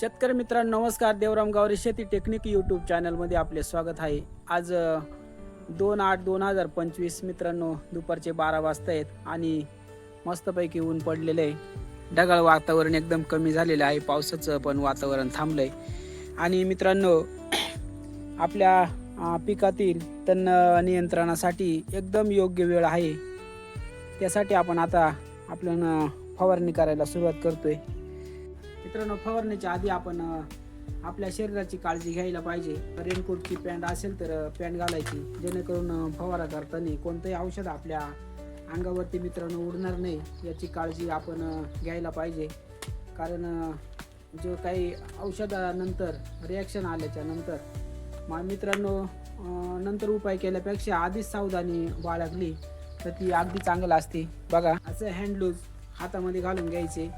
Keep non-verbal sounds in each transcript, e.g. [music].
शेतकरी मित्रांनो नमस्कार. देवराम गावरे शेती टेक्निक यूट्यूब चॅनलमध्ये आपले स्वागत आहे. आज दोन आठ दोन हजार पंचवीस मित्रांनो दुपारचे बारा वाजता आहेत आणि मस्तपैकी ऊन पडलेलं आहे. ढगाळ वातावरण एकदम कमी झालेलं आहे. पावसाचं पण वातावरण थांबलं आहे आणि मित्रांनो [clears throat] आपल्या पिकातील तण नियंत्रणासाठी एकदम योग्य वेळ आहे. त्यासाठी आपण आता आपल्याला फवारणी करायला सुरुवात करतोय. मित्रांनो फवारण्याच्या आधी आपण आपल्या शरीराची काळजी घ्यायला पाहिजे. रेनकोटची पॅन्ट असेल तर पॅन्ट घालायची. जेणेकरून फवारा करताना कोणतंही औषध आपल्या अंगावरती मित्रांनो उडणार नाही याची काळजी आपण घ्यायला पाहिजे. कारण जो काही औषधानंतर रिॲक्शन आल्याच्यानंतर मा मित्रांनो नंतर उपाय केल्यापेक्षा आधीच सावधानी बाळगली तर ती अगदी चांगलं असते. बघा असं हँडलूज हातामध्ये घालून घ्यायचे.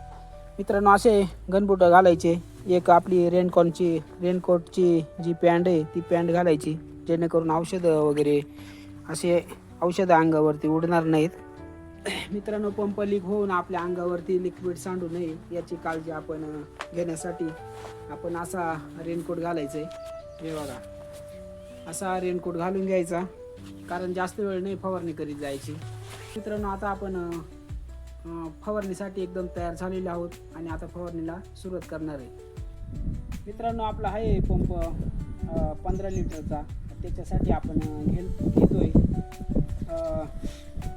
मित्रांनो असे गनबुट घालायचे. एक आपली रेनकॉनची रेनकोटची जी पॅन्ट आहे ती पॅन्ट घालायची. जेणेकरून औषधं वगैरे असे औषधं अंगावरती उडणार नाहीत. मित्रांनो पंप लीक होऊन आपल्या अंगावरती लिक्विड सांडू नये याची काळजी आपण घेण्यासाठी आपण असा रेनकोट घालायचा आहे हे बघा. असा रेनकोट घालून घ्यायचा. कारण जास्त वेळ नाही फवारणी करीत जायची. मित्रांनो आता आपण फवारणीसाठी एकदम तयार झालेले आहोत आणि आता फवारणीला सुरुवात करणार आहे. मित्रांनो आपला आहे पंप पंधरा लिटरचा. त्याच्यासाठी आपण घेल घेतो घेतोय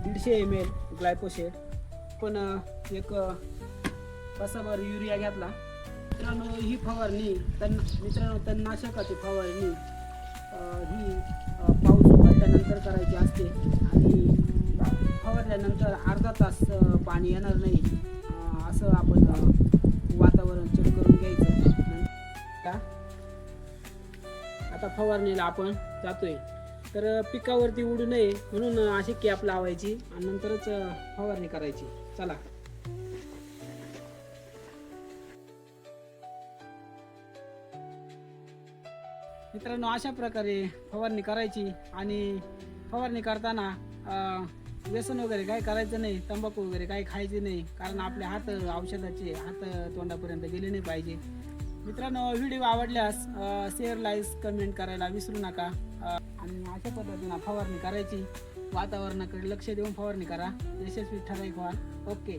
दीडशे एम एल ग्लायपोशेट पण एक अं, कसाभर युरिया घेतला. मित्रांनो ही फवारणी तण मित्रांनो तणनाशकाची फवारणी ही पाऊस उघडल्यानंतर करायची असते. आणि तर अर्धा तास पाणी येणार नाही. असं आपण वातावरण चेक करून घ्यायचं. का? आता फवारणीला आपण जातोय. तर पिकावरती उडू नये म्हणून अशी कॅप लावायची आणि नंतरच फवारणी करायची. चला. मित्रांनो अशा प्रकारे फवारणी करायची आणि फवारणी करताना व्यसन वगैरे काय करायचं नाही तंबाखू वगैरे काही खायचे नाही कारण आपले हात औषधाचे हात तोंडापर्यंत गेले नाही पाहिजे. मित्रांनो व्हिडिओ आवडल्यास शेअर लाईक्स कमेंट करायला विसरू नका. आणि अशा पद्धतीनं फवारणी करायची. वातावरणाकडे लक्ष देऊन फवारणी करा. यशस्वी ठराविक व्हा. ओके.